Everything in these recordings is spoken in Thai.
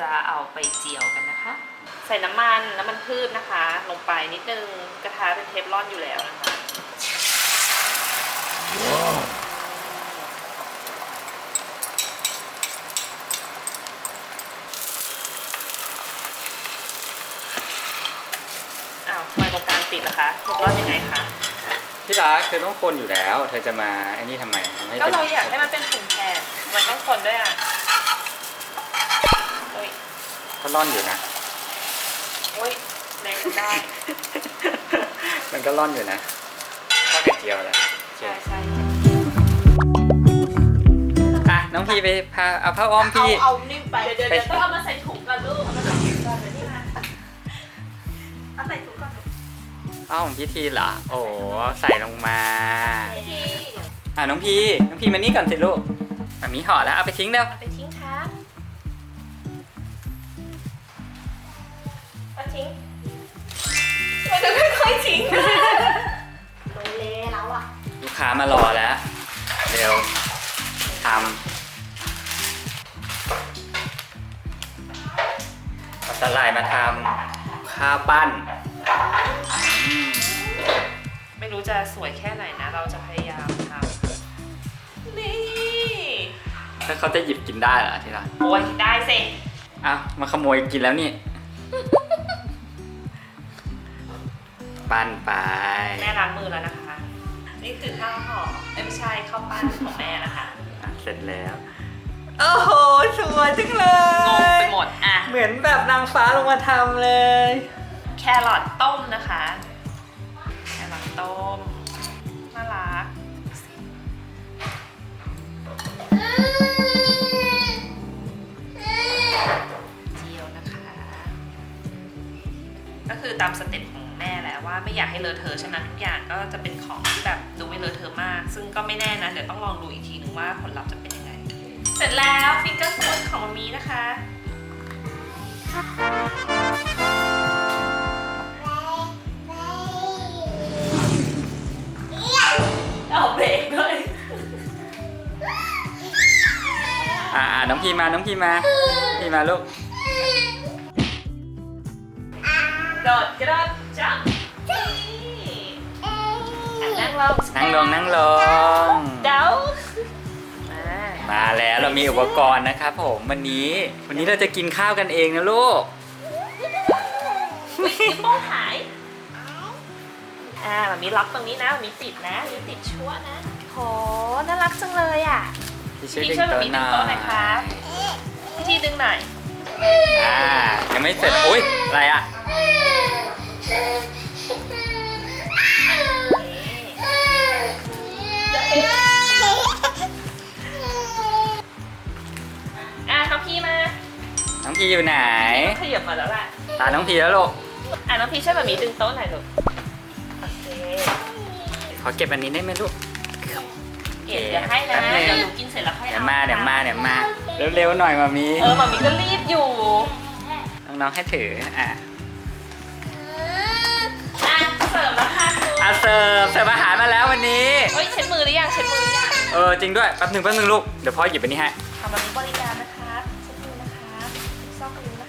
จะเอาไปเจียวกันนะคะ ใส่น้ำมันน้ำมันพืชนะคะ ลงไปนิดนึงกระทะเป็นเทฟลอนอยู่แล้วนะคะ อ้าวทำไมตรงกลางติดล่ะคะเทฟลอนยังไงคะ ที่รักเธอต้องคนอยู่แล้ว เธอจะมาไอ้นี่ทำไมทำให้ก็เป็นเราอยากให้มันเป็นถุงแผ่นมันต้องคนด้วยอะโอ้ย ก็ร่อนอยู่นะโอ้ยแรงได้ มันก็ร่อนอยู่นะข้าวไข่เจียวแหละโอเคใช่ใช่อะน้องพี่ไปพาเอาผ้าอ้อมพี่ เอานิ่มไปเดี๋ยวเดี๋ยวเดี๋ยวต้องเอามาใส่ถุงก่อนลูก เอามาใส่ถุงก่อนเดี๋ยวนี่มาเอาใส่ถุงก่อนอ้าวของพี่ทีเหรอ โอ้ใส่ลงมา พี่อะน้องพีน้องพีมานี่ก่อนสิลูกแบบนี้ห่อแล้วเอาไปทิ้งเร็ว เอาไป มันจะไม่ค่อยทิ้งโดนเละแล้วอะลูกค้ามารอแล้ว เร็วทำเอาสลายมาทำข้าวปั้นอืมไม่รู้จะสวยแค่ไหนนะ เราจะพยายามทำนี่ถ้าเขาจะหยิบกินได้เหรอที่รักโอ้ยได้สิ อ้าวมาขโมยกินแล้วนี่ ปั้นไป แม่ล้างมือแล้วนะคะ นี่คือข้าวห่อเอ้ยไม่ใช่ข้าวปั้นของแม่นะคะอะเสร็จแล้ว โอ้โห สวยจังเลงงย ไปหมดอะ เหมือนแบบนางฟ้าลงมาทำเลย แครอทต้มนะคะ แครอทต้มน่ารักเจียวนะคะ ก็คือตามสเต็ป ว่าไม่อยากให้เลอะเทอะฉะนั้นทุกอย่างก็จะเป็นของที่แบบดูไม่เลอะเทอะมาก ซึ่งก็ไม่แน่นะเดี๋ยวต้องลองดูอีกทีนึงว่าผลลัพธ์จะเป็นยังไง เสร็จแล้วฟิงเกอร์ฟูดของมามีนะคะเอาเบรกด้วยอ่าน้องพีมาน้องพีมาพีมาลูกโดดกระโดดจับนี่อะนั่ งลงนั่งลงนั่งลงเดามามาแล้วเรามีอุปกรณ์นะครับผมวันนี้วันนี้เราจะกินข้าวกันเองนะลูกนิ้วโป้งหายอ่ามันมีล็อกตรงนี้นะมันมีติดนะมีติดชั่วนะโหน่ารักจังเลยอะพี่ช่วยพี่ดึงช่วยแบบโต๊ะนี้หดึน่งอโต๊ะหน่อยครับยพี่ทีดึงหน่อยอ่ายังไม่เสร็จอุ้ยอะไรอะ น้องพี่มาน้องพีอยู่ไหน ขยับมาแล้วล่ะ ตาน้องพีแล้วลูก อะน้องพี่ช่วยแบบนี้ดึงโต๊ะหน่อยลูก โอเคขอเก็บอันนี้ได้ไหมลูกเก็บเดี๋ยวให้นะ แป๊บนึง เดี๋ยวหนูกินเสร็จแล้วค่อยเดี๋ยวเอามาเดี๋ยวมาเดี๋ยวมาเร็วๆหน่อยมามีเออมามีก็รีบอยู่ น้องๆให้ถืออะอะเสิร์ฟแล้วค่ะคุณอาเสิร์ฟเสิร์ฟอาหารมาแล้ววันนี้เฮ้ยเช็ดมือหรือยังเช็ดมือหรือยังเออจริงด้วยแป๊บหนึ่งแป๊บหนึ่งลูกเดี๋ยวพ่อหยิบอันนี้ให้ทำแบบนี้บริการนะค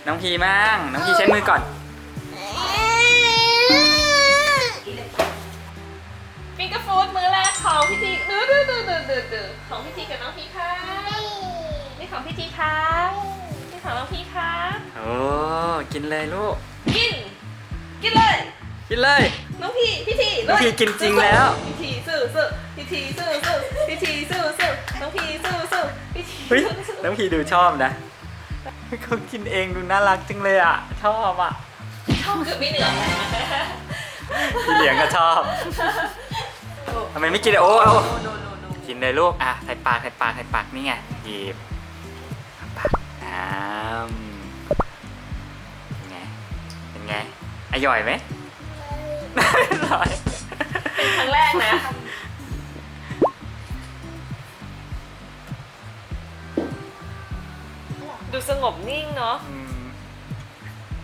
นิ้วนะคะน้องพีมั่งน้องพีเช็ดมือก่อน ฟิงเกอร์ฟูดมื้อแรกของพี่ทีดื้อดื้อดื้อดื้อดื้อดื้อของพี่ทีกับน้องพีค่ะนี่ของพี่ทีค่ะนี่ของน้องพีค่ะโอ้กินเลยลูก กิน กินเลย กินเลย น้องพี่พี่ทีน้องพี่กินจริงแล้ว พี่ทีสู้สู้พี่ทีสู้สู้พี่ทีสู้สู้น้องพี่สู้สู้พี่ทีเฮ้ยสู้สู้น้องพีดูชอบนะ เขากินเองดูน่ารักจังเลยอะ ชอบอะ ชอบคือไม่เหนื่อยพี่เลี้ยงก็ชอบทำไมไม่กินโอ้เอากินเลยลูก อะใส่ปากใส่ปากใส่ปากนี่ไงหยิบปากน้ำเป็นไง เป็นไงอร่อยไหมอร่อย บนิ่งเนาะอืม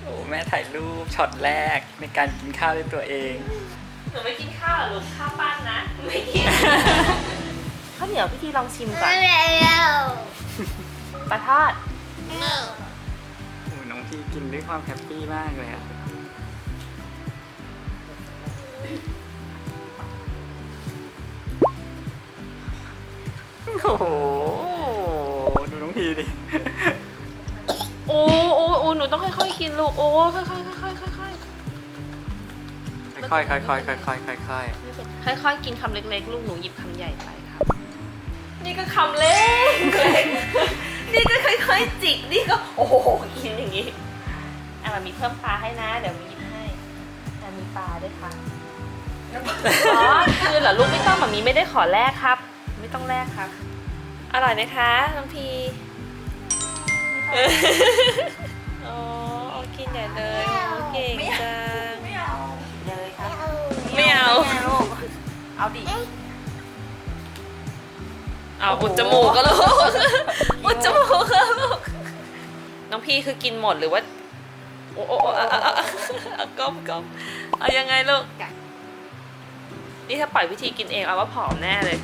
โอ้แม่ถ่ายรูปช็อตแรกในการกินข้าวด้วยตัวเอง หนูไม่กินข้าวหรอลูกข้าวปั้นนะ ไม่กิน ข้าวเหนียวพี่ทีลองชิมก่อนปลาทอดพี่กินด้วยความแฮปปี้มากเลยอะโอ้โห ดูน้องพีดิ โอ้โอ้โอ้หนูต้องค่อยๆกินลูก โอ้ค่อยๆค่อยๆค่อยๆค่อยค่อยๆค่อยๆค่อยๆค่อยๆค่อยค่อยค่อยๆกินคำเล็ก ๆ ลูกหนูหยิบคำใหญ่ไปครับ นี่ก็คำเล็กนี่ก็ค่อยๆจิก นี่ก็โอ้โหกินอย่างนี้อะมันมีเพิ่มปลาให้นะ เดี๋ยวมีหยิบให้อะมีปลาด้วยค่ะอ๋อคือเหรอลูกไม่ต้องแบบนี้ไม่ได้ขอแลกครับ ไม่ต้องแลกครับ อร่อยไหมคะน้องพี อ๋อเอากินใหญ่เลยโอ้เก่งจัง ไม่เอาเลยครับไม่เอาเอาดิเอาอุดจมูกก็ลูกอุดจมูกก็ลูก น้องพี่คือกินหมดหรือว่า โอ้โอ้โอ้เอาเอาเอาเอาก้มก้มเอายังไงลูก นี่ถ้าปล่อยพิธีกินเองเอาว่าผอมแน่เลย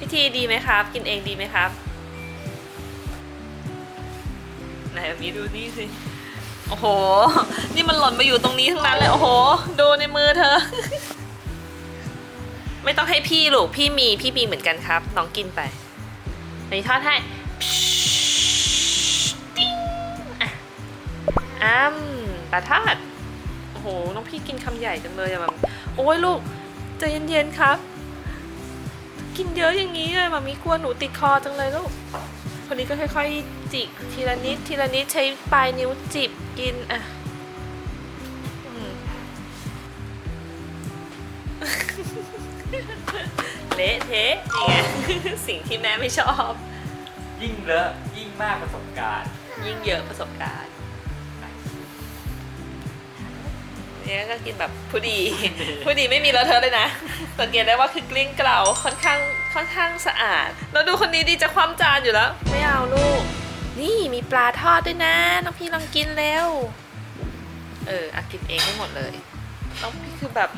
พิธีดีไหมครับ กินเองดีไหมครับ ไหนแบบนี้ดูนี่สิ โอ้โห นี่มันหล่นมาอยู่ตรงนี้ทั้งนั้นเลย โอ้โห ดูในมือเธอ ไม่ต้องให้พี่ลูก พี่มี พี่มีเหมือนกันครับ น้องกินไปอันนี้ทอดให้ติ๊งอะอ้ำปลาทอดโอ้โห น้องพี่กินคำใหญ่จังเลยอะแบบโอ้ยลูกใจเย็นๆครับ กินเยอะอย่างนี้เลยมามีกลัวหนูติดคอจังเลยลูก คนนี้ก็ค่อยๆจิกทีละนิดทีละนิดใช้ปลายนิ้วจิบกินอะอืมเละเทะนี่ไงสิ่งที่แม่ไม่ชอบๆยิ่งเลอะยิ่งมากประสบการณ์ ยิ่งเยอะประสบการณ์ เนี่ยก็กินแบบผู้ดี ผู้ดีไม่มีเลอะเทอะเลยนะ สังเกตได้ว่าคือกลิ้งเกลาค่อนข้างค่อนข้างสะอาดแล้วดูคนนี้ดีจะคว่ำจานอยู่แล้ว ไม่เอาลูก นี่มีปลาทอดด้วยนะน้องพี่ลองกินเร็ว เอออะกินเองให้หมดเลยน้องพี่คือแบบ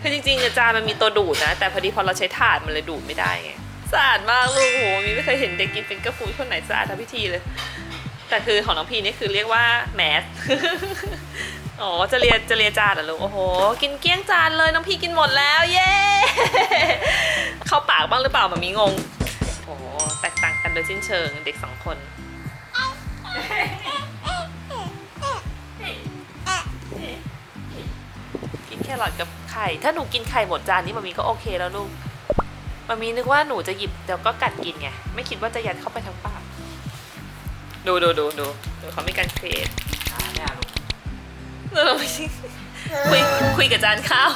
คือจริงๆอะจานมันมีตัวดูดนะ แต่พอดีพอเราใช้ถาดมันเลยดูดไม่ได้ไงสะอาดมากลูกโอ้โหมีไม่เคยเห็นเด็กกินฟิงเกอร์ฟู้ดคนไหนสะอาดเท่าพิธีเลย แต่คือของน้องพีนี่คือเรียกว่าแมส อ๋อจะเรียนจะเรียนจานเหรอลูกโอ้โห กินเกลี้ยงจานเลยน้องพีกินหมดแล้วเย้เข้าปากบ้างหรือเปล่ามามีงงโอ้โหแตกต่างกันโดยสิ้นเชิงเด็กสองคนกินแครอทกับไข่ ถ้าหนูกินไข่หมดจานนี้มามีก็โอเคแล้วลูกมามีนึกว่าหนูจะหยิบเดี๋ยวก็กัดกินไงไม่คิดว่าจะยัดเข้าไปทั้งปากดูดูดูดูดูเขามีการเครียด อ่าเนี่ยลูกเราไม่ใช่คุยคุยกับจานข้าว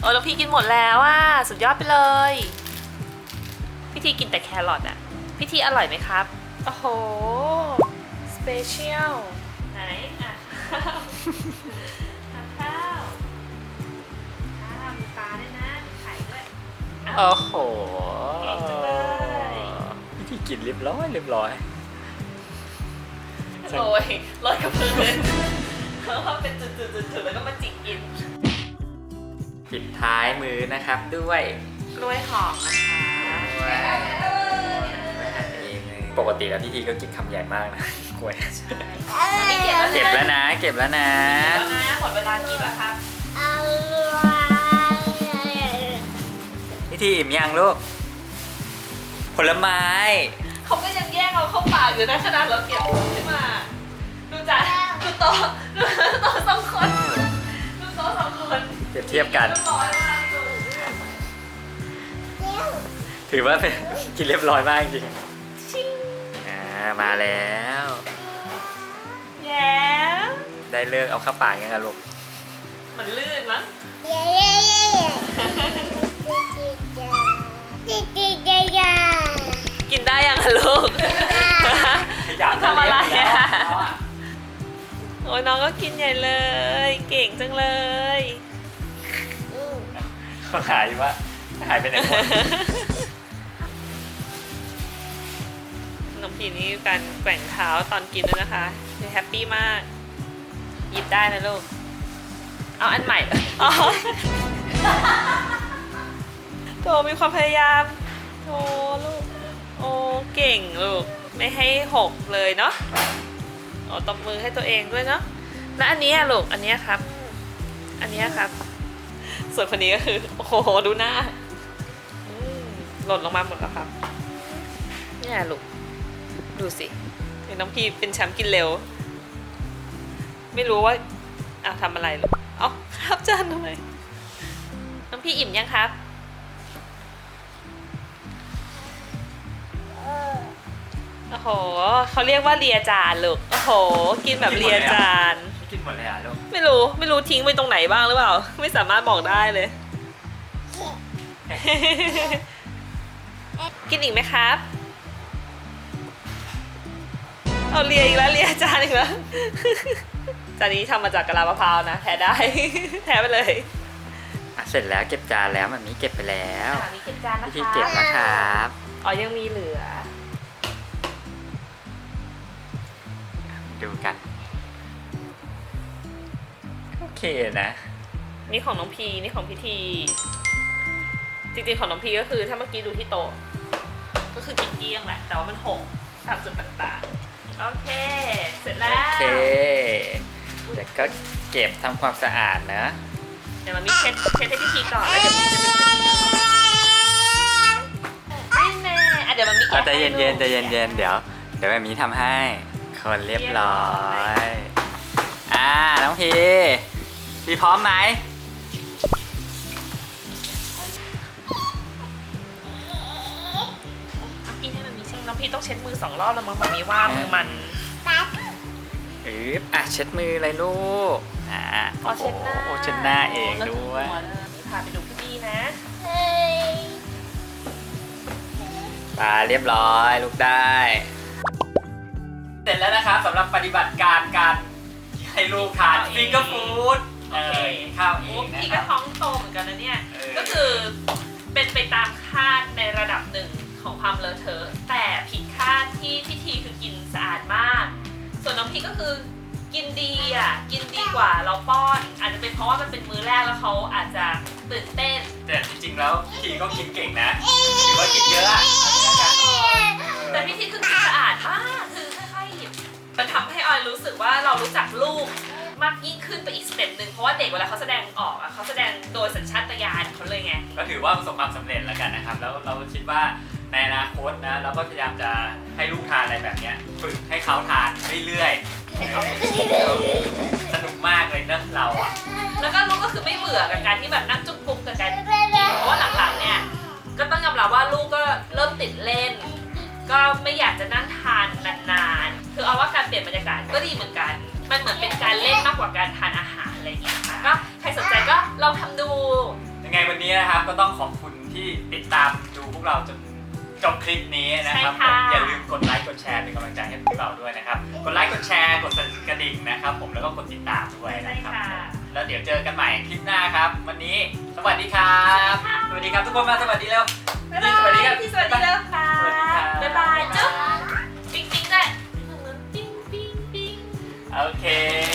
โอ้แล้วพี่กินหมดแล้วอะสุดยอดไปเลยพี่ทีกินแต่แครอทอะพี่ทีอร่อยไหมครับ โอ้โห สเปเชียล ไหนอะข้าวทานข้าวข้าวมีปลาด้วยนะมีไข่ด้วยอะโอ้โหเก่งจังเลยวิธีกินเรียบร้อยเรียบร้อยโรยโรยกับพื้น แล้วก็เป็นจุดๆๆๆแล้วก็มาจิกกิน ปิดท้ายมือนะครับด้วยกล้วยหอมนะคะปกติแล้วพี่ทีก็กินคำใหญ่มากนะกล้วยไม่เก็บแล้วนะเก็บแล้วนะ เก็บแล้วนะแล้วนะหมดเวลากินแล้วครับพี่ทีอิ่มยังลูก ผลไม้ เขาก็ยังแย่งเอาเข้าปากอยู่นะขนาดเราเก็บขึ้นมา ดูจ้ะ ดูโตะดูโตะสองคนดูโตะสองคนเปรียบเทียบกัน เรียบร้อยมากดูถือว่าเป็น กินเรียบร้อยมากจริงชิงอ่ามาแล้ว แย้ได้เลิกเอาเข้าปากยังไงลูกมันลื่นมั้งกิ ยน้องก็กินใหญ่เลย เก่งจังเลยเขาหายอยู่ว่าหายไปไหนหมดน้องพีนี่การแกว่งเท้าตอนกินด้วยนะคะแฮปปี้มาก หยิบได้นะลูก เอาอันใหม่อ๋อโถมีความพยายามโถลูก โอ้เก่งลูก ไม่ให้หกเลยเนาะ โอ้ตบมือให้ตัวเองด้วยเนาะแล้วอันนี้ลูกอันนี้ครับ อันนี้ครับ ส่วนคนนี้ก็คือ โอ้โห ดูหน้าหล่นลงมาหมดแล้วครับเนี่ยลูก ดูสิเห็นน้องพีเป็นแชมป์กินเร็ว ไม่รู้ว่าอ้าวทำอะไรลูกอ้าครับจานทำไมน้องพี่อิ่มยังครับ โอ้โหเขาเรียกว่าเลียจานลูกโอ้โห กินแบบเลียจานไม่กินหมดเลยอะลูกไม่รู้ไม่รู้ทิ้งไปตรงไหนบ้างหรือเปล่า ไม่สามารถบอกได้เลย กินอีกไหมครับ เอาเลียอีกแล้วเลียจานอีกแล้วจานนี้ทำมาจากกะลามะพร้าวนะแพ้ได้แพ้ไปเลยอะเสร็จแล้วเก็บจานแล้วมันมีเก็บไปแล้ว อ่ามีเก็บจานนะพี่คะเก็บนะครับ อ๋อยังมีเหลือ ดูกัน โอเคนะ นี่ของน้องพีนี่ของพิธี จริงๆของน้องพีก็คือถ้าเมื่อกี้ดูที่โต๊ะก็คือกินเกลี้ยงแหละ แต่ว่ามันหกตามจุดต่างๆ โอเค เสร็จแล้โอว เคเดี๋ยวก็เก็บทำความสะอาดนะเดี๋ยวมันมีเช็ดเช็ดให้พิธีก่อนแล้วเดี๋ยวมันจะเป็นนี่แน่อะเดี๋ยวมันมีเอาใจแกะให้เย็นๆใจลูกเย็นๆเดี๋ยว เดี๋ยวแบบนี้ทำให้ คนเรียบร้อย อ่า น้องพีพีพร้อมไหมน้องพีให้มันมีเช็ดน้องพีต้องเช็ดมือสองรอบแล้วมั้งมันมีว่ามือมัน อืบอะเช็ดมือเลยลูก อ่าขอเช็ดหน้าโอ้โหเช็ดหน้าเองด้วยแล้วถึงหัเลยพาไปดูพี่ดีนะปลาเรียบร้อยลูกได้เสร็จแล้วนะครับสำหรับปฏิบัติการการให้ลูกทานฟิงเกอร์ฟู้ดเออกินข้าวเอโอ้งนะพี่คก็รับท้องโตเหมือนกันนะเนี่ยเออก็คือเป็นไปตามคาดในระดับหนึ่งของความเลอะเทอะแต่ผิดคาดที่พิธีคือกินสะอาดมาก ส่วนน้องพีก็คือกินดีอะกินดีกว่าเราป้อน อาจจะเป็นเพราะว่ามันเป็นมื้อแรกแล้วเขาอาจจะตื่นเต้นแต่จริงๆแล้วพี่ทีก็กินเก่งนะถือว่ากินเยอะอะเอ ยิ่งขึ้นไปอีกสเต็ปหนึ่งเพราะว่าเด็กเวลาเขาแสดงออกอะเขาแสดงโดยสัญชาตญาณเขาเลยไง ก็ถือว่าประสบความสำเร็จแล้วกันนะครับ แล้วเราคิดว่าในอนาคตนะเราก็พยายามจะให้ลูกทานอะไรแบบเนี้ยฝึกให้เขาทานเรื่อยๆให้เขาสนุกมากเลยเนอะเราอะแล้วก็ลูกก็คือไม่เบื่อกับการที่แบบนั่งจุ๊บปุ๊บกับการกินเพราะว่าหลังๆเนี่ยก็ต้องยอมรับว่าลูกก็เริ่มติดเล่น ก็ไม่อยากจะนั่งทานนานๆคือเอาว่าการเปลี่ยนบรรยากาศก็ดีเหมือนกัน มันเหมือนเป็นการเล่นมากกว่าการทานอาหารอะไรอย่างเงี้ยค่ะก็ใครสนใจก็ลองทำดู ยังไงวันนี้นะครับก็ต้องขอบคุณที่ติดตามดูพวกเราจนจบคลิปนี้นะครับใช่ค่ะ ผมอย่าลืมกดไลค์กดแชร์เป็นกำลังใจให้พวกเราด้วยนะครับ กดไลค์กดแชร์กดสั่นกระดิ่งนะครับ ผมแล้วก็กดติดตามด้วยใช่นะครับ ค่ะ แล้วเดี๋ยวเจอกันใหม่คลิปหน้าครับ วันนี้สวัสดีครับ สวัสดีครับทุกคนมาสวัสดีแล้ว บ๊ายบายสวัสดีครับพี่สวัสดีแล้วค่ะสวัสดีครับบ๊ายบายจุ๊บปิ๊ Okay.